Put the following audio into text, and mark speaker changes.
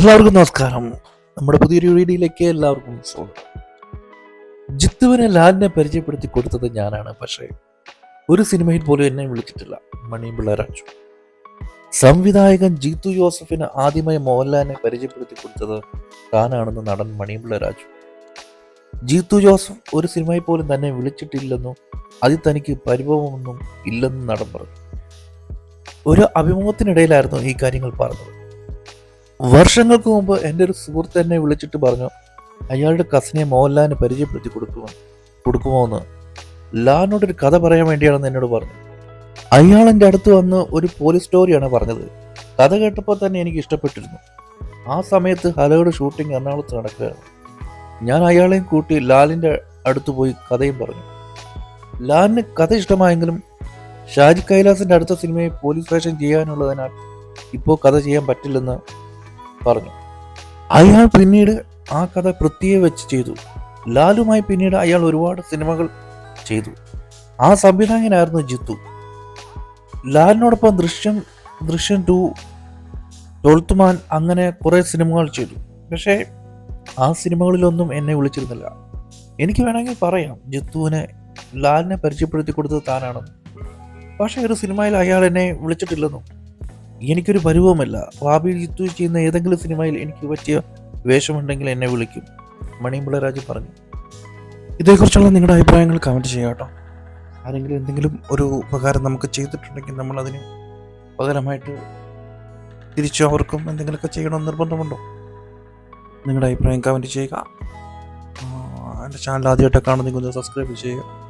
Speaker 1: എല്ലാവർക്കും നമസ്കാരം. നമ്മുടെ പുതിയൊരു വീഡിയോയിലേക്ക് എല്ലാവർക്കും സ്വാഗതം. ജിത്തുവിനെ ലാലിനെ പരിചയപ്പെടുത്തി കൊടുത്തത് ഞാനാണ്. പക്ഷേ ഒരു സിനിമയിൽ പോലും എന്നെ വിളിച്ചിട്ടില്ല. മണിപിള്ള രാജു. സംവിധായകൻ ജീത്തു ജോസഫിന് ആദ്യമായി മോഹൻലാലിനെ പരിചയപ്പെടുത്തി കൊടുത്തത് താനാണെന്ന് നടൻ മണിപിള്ള രാജു. ജീത്തു ജോസഫ് ഒരു സിനിമയിൽ പോലും തന്നെ വിളിച്ചിട്ടില്ലെന്നും അതിൽ തനിക്ക് പരിഭവമൊന്നും ഇല്ലെന്നും നടൻ പറഞ്ഞു. ഒരു അഭിമുഖത്തിനിടയിലായിരുന്നു ഈ കാര്യങ്ങൾ പറഞ്ഞത്. വർഷങ്ങൾക്ക് മുമ്പ് എന്റെ ഒരു സുഹൃത്ത് എന്നെ വിളിച്ചിട്ട് പറഞ്ഞു അയാളുടെ കസിനെ മോഹൻലാലിന് പരിചയപ്പെടുത്തി കൊടുക്കുമോ? കൊടുക്കുമോ എന്ന് ലാലിനോട് ഒരു കഥ പറയാൻ വേണ്ടിയാണെന്ന് എന്നോട് പറഞ്ഞു. അയാൾ എന്റെ അടുത്ത് വന്ന് ഒരു പോലീസ് സ്റ്റോറിയാണ് പറഞ്ഞത്. കഥ കേട്ടപ്പോൾ തന്നെ എനിക്ക് ഇഷ്ടപ്പെട്ടിരുന്നു. ആ സമയത്ത് ഹലയുടെ ഷൂട്ടിംഗ് എറണാകുളത്ത് നടക്കുകയാണ്. ഞാൻ അയാളെയും കൂട്ടി ലാലിന്റെ അടുത്ത് പോയി കഥയും പറഞ്ഞു. ലാലിന് കഥ ഇഷ്ടമായെങ്കിലും ഷാജി കൈലാസിന്റെ അടുത്ത സിനിമയെ പോലീസ് വേഷം ചെയ്യാനുള്ളതിനാൽ ഇപ്പോൾ കഥ ചെയ്യാൻ പറ്റില്ലെന്ന് പറഞ്ഞു. അയാൾ പിന്നീട് ആ കഥ പൃഥ്വിയെ വെച്ച് ചെയ്തു. ലാലുമായി പിന്നീട് അയാൾ ഒരുപാട് സിനിമകൾ ചെയ്തു. ആ സംവിധായകനായിരുന്നു ജിത്തു. ലാലിനോടൊപ്പം ദൃശ്യം ദൃശ്യം ടു ട്വൽത്ത് മാൻ അങ്ങനെ കുറേ സിനിമകൾ ചെയ്തു. പക്ഷേ ആ സിനിമകളിലൊന്നും എന്നെ വിളിച്ചിരുന്നില്ല. എനിക്ക് വേണമെങ്കിൽ പറയാം ജിത്തുവിനെ ലാലിനെ പരിചയപ്പെടുത്തി കൊടുത്തത് താനാണെന്ന്. പക്ഷേ ഒരു സിനിമയിൽ അയാൾ എന്നെ വിളിച്ചിട്ടില്ലെന്നും. എനിക്കൊരു പരിവമല്ല ഭാവിയിൽ ജിത്തു ചെയ്യുന്ന ഏതെങ്കിലും സിനിമയിൽ എനിക്ക് പറ്റിയ വേഷമുണ്ടെങ്കിൽ എന്നെ വിളിക്കും. മണിമ്പിള പറഞ്ഞു.
Speaker 2: ഇതേക്കുറിച്ചുള്ള നിങ്ങളുടെ അഭിപ്രായങ്ങൾ കമന്റ് ചെയ്യാം കേട്ടോ. ആരെങ്കിലും എന്തെങ്കിലും ഒരു ഉപകാരം നമുക്ക് ചെയ്തിട്ടുണ്ടെങ്കിൽ നമ്മൾ അതിന് പകരമായിട്ട് തിരിച്ചു അവർക്കും എന്തെങ്കിലുമൊക്കെ ചെയ്യണമെന്ന് നിർബന്ധമുണ്ടോ? നിങ്ങളുടെ അഭിപ്രായം കമന്റ് ചെയ്യുക. എന്റെ ചാനൽ ആദ്യമായിട്ട് കാണുന്നെങ്കിൽ ഒന്ന് സബ്സ്ക്രൈബ് ചെയ്യുക.